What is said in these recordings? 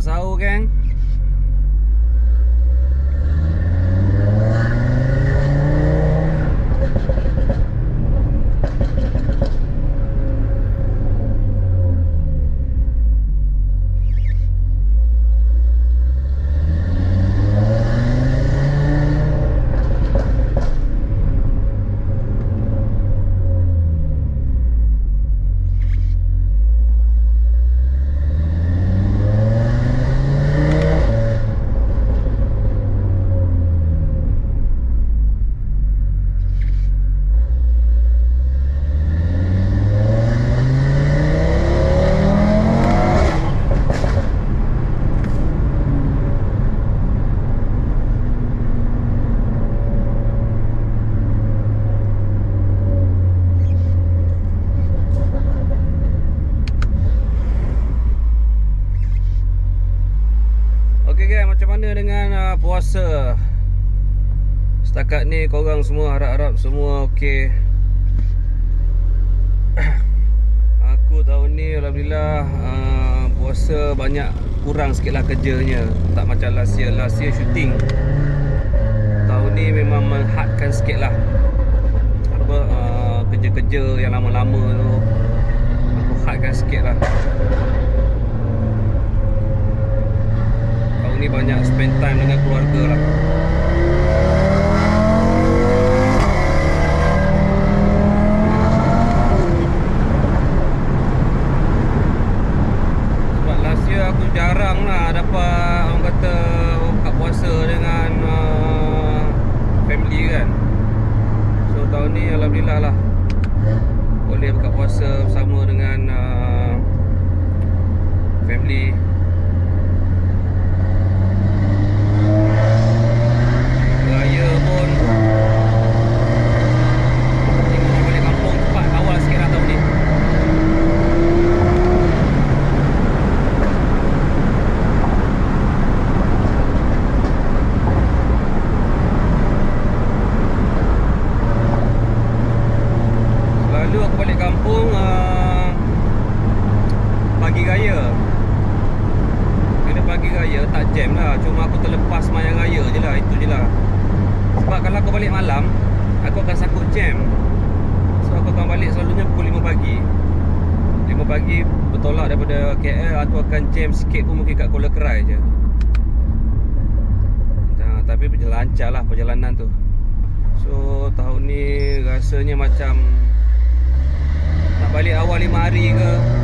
sahur kan Setakat ni korang semua harap-harap semua okey. Aku tahun ni alhamdulillah uh, puasa banyak kurang sikitlah kerjanya. Tak macam last year, last year shooting. Tahun ni memang menghadkan sikitlah. Apa uh, kerja-kerja yang lama-lama tu aku hadkan sikitlah. Tahun ni banyak spend time dengan keluarga lah. Alhamdulillah lah. Boleh buka puasa bersama dengan uh, Family Family. kalau aku balik malam Aku akan sakut jam. So aku akan balik selalunya pukul 5 pagi. 5 pagi bertolak daripada KL Aku akan jam sikit pun mungkin kat Kuala Kerai je. Nah, Tapi lancar lah perjalanan tu. So tahun ni rasanya macam Nak balik awal 5 hari ke?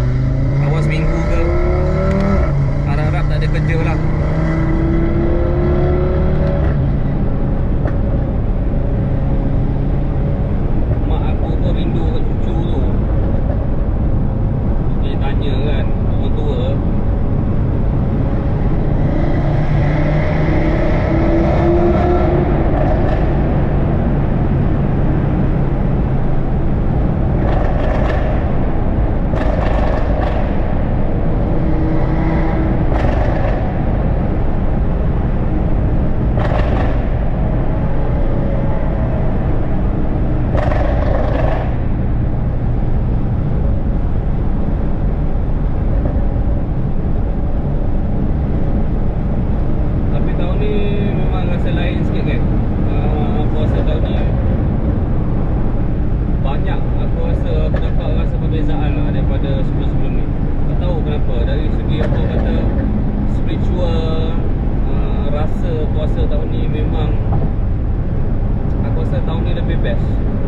maneira bebesse.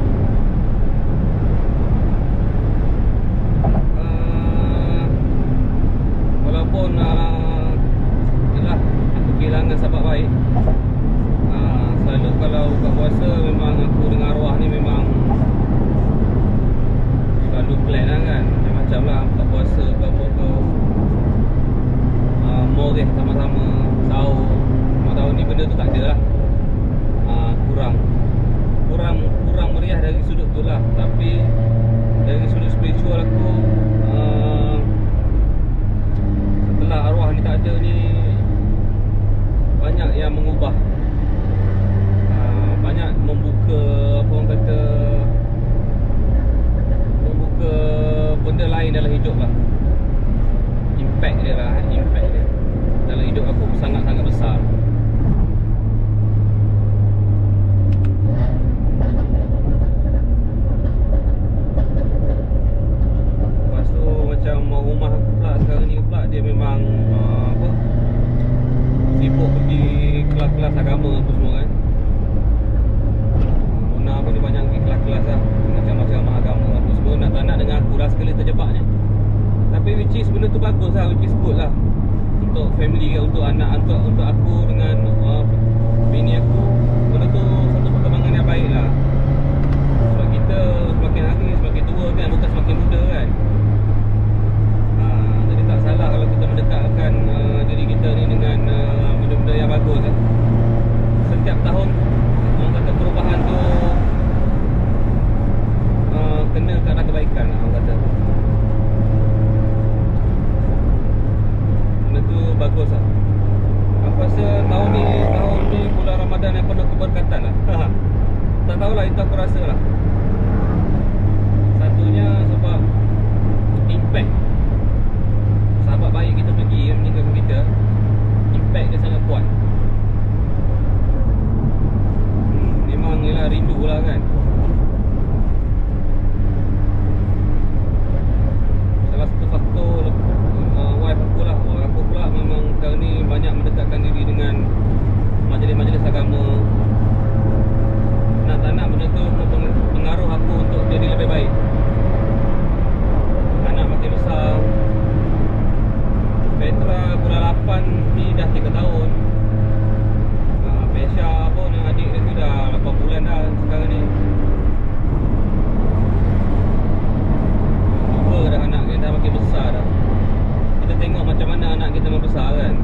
tá Casagamando. bagus lah. Aku rasa tahun ni Tahun ni bulan Ramadan yang penuh keberkatan lah. Tak tahulah itu aku rasa lah. Satunya sebab Impact. Sahabat baik kita pergi Meninggalkan kita Impact dia sangat kuat. Hmm, memang ni lah rindu lah kan. 8 ni dah 3 tahun. Uh, Pesha pun adik dia tu dah 8 bulan dah sekarang ni. Dua dah anak kita dah makin besar dah. Kita tengok macam mana anak kita membesar kan.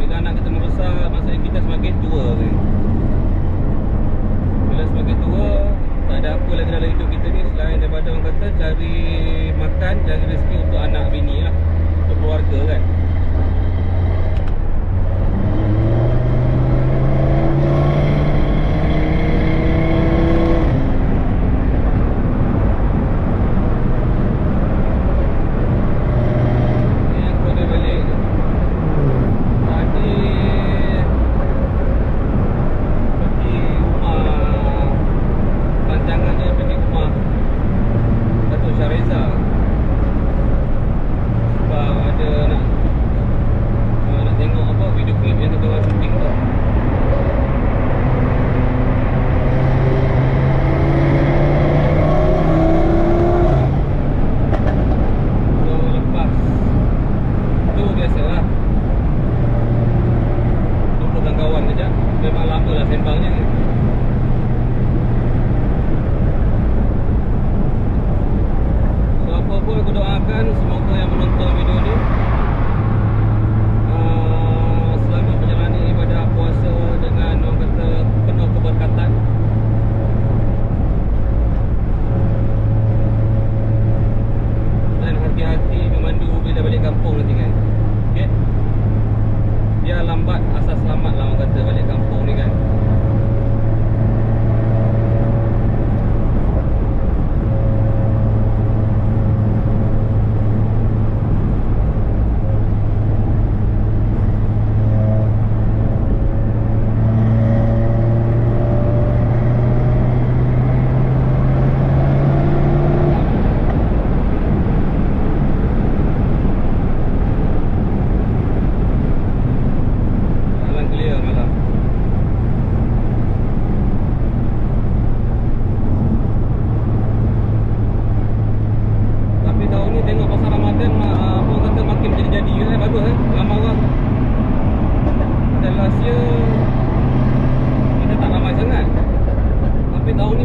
Bila anak kita membesar Maksudnya kita semakin tua kan Bila semakin tua Tak ada apa lagi dalam hidup kita ni Selain daripada orang kata Cari makan Cari rezeki untuk anak bini lah Untuk keluarga kan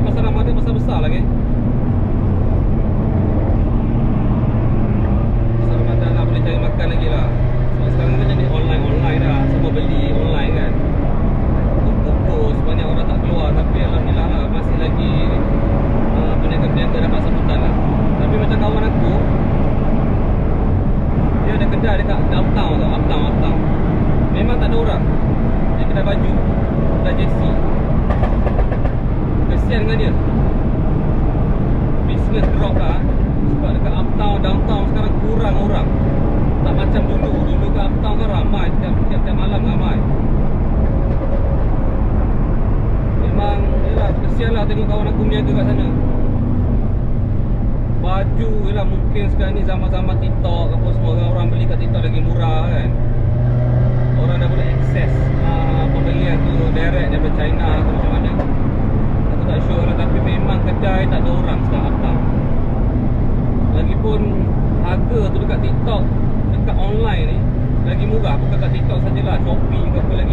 Ni pasar Ramadan besar-besar lagi. Pasar Ramadan lah boleh cari makan lagi lah. Sebab sekarang ni jadi online-online dah Semua beli online kan. Kukus banyak orang tak keluar. Tapi Alhamdulillah lah masih lagi uh, Peniaga-peniaga dapat sambutan lah. Tapi macam kawan aku Dia ada kedai dekat downtown tau Uptown, uptown. Memang tak ada orang. Dia kedai baju Kedai jersey Kesian dengan dia. Business drop lah. Sebab dekat uptown, downtown sekarang kurang orang. Tak macam dulu. Dulu kat uptown kan ramai. Tiap-tiap malam ramai. Memang Yelah kesian lah tengok kawan aku berniaga kat sana. Baju Yelah mungkin sekarang ni zaman-zaman TikTok Apa semua orang, orang beli kat TikTok lagi murah kan. Orang dah boleh akses uh, Pembelian tu direct daripada China ke macam mana tak sure lah Tapi memang kedai tak ada orang sekarang uptown Lagipun Harga tu dekat TikTok Dekat online ni Lagi murah Bukan kat TikTok sajalah. Shopee ke apa lagi